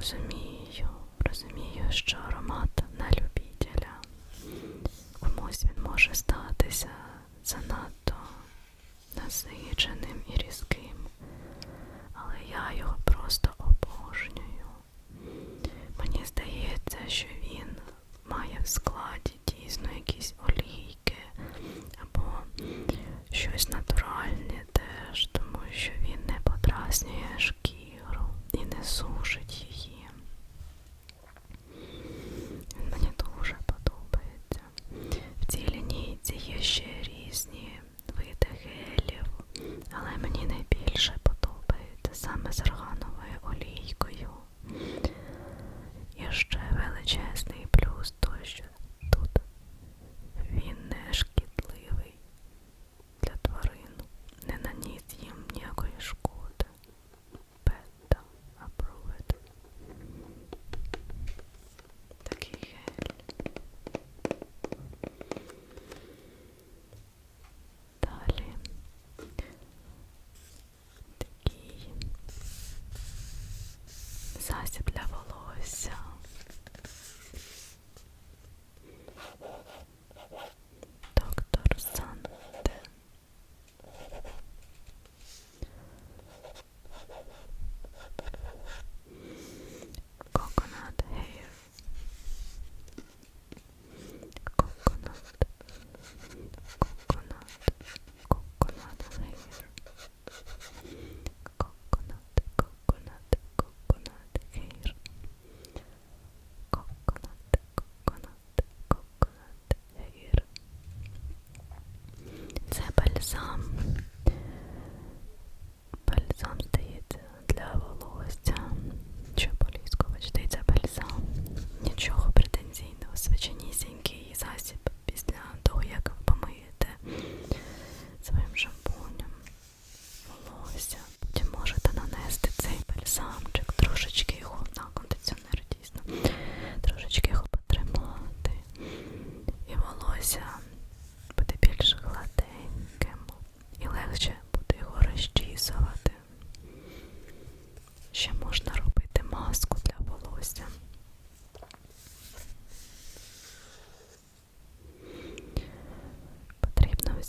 розумію, розумію, що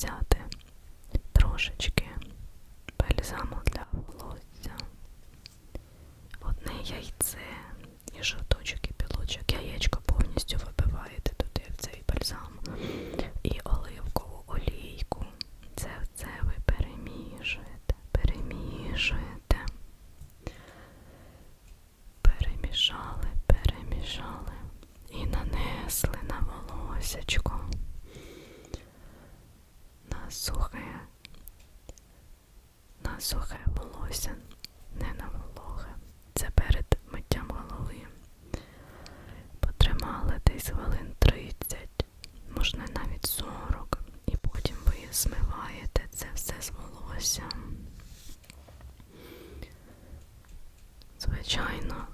взяти. Трошечки. сухе волосся, не на вологе. Це перед миттям голови. Потримали десь хвилин 30, можна навіть 40, і потім ви змиваєте це все з волоссям. Звичайно,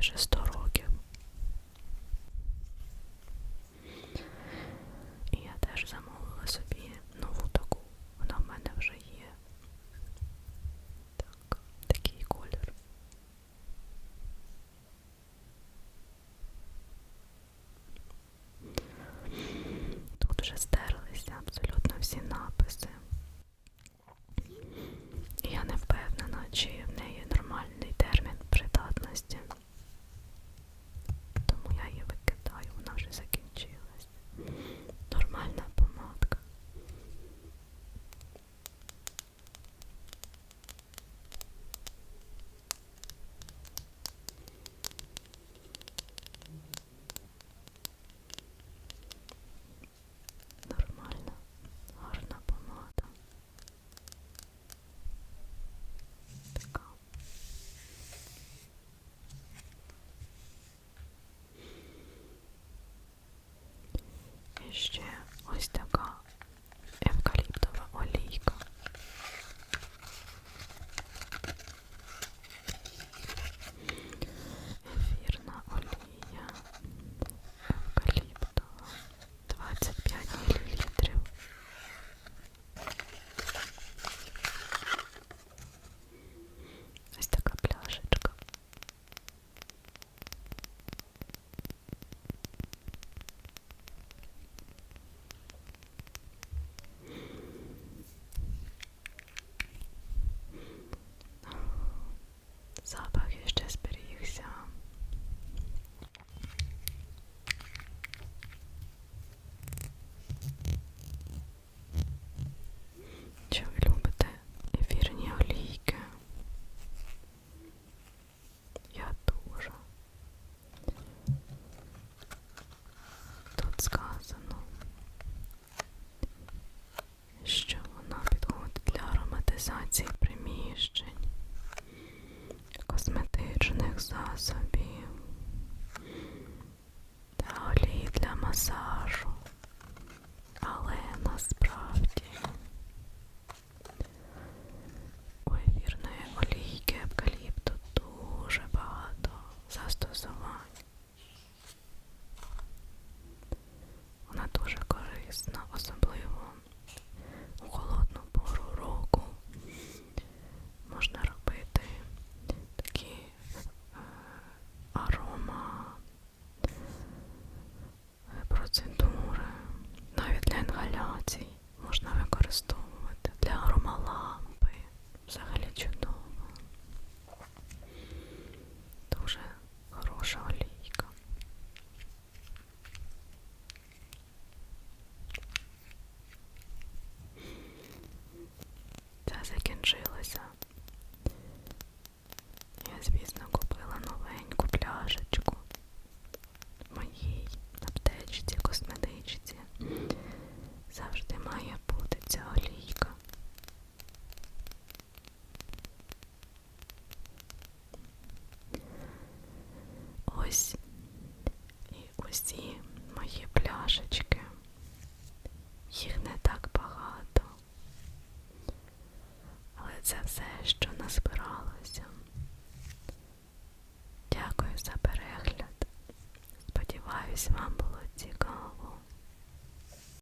вже 100 цих приміщень, косметичних засобів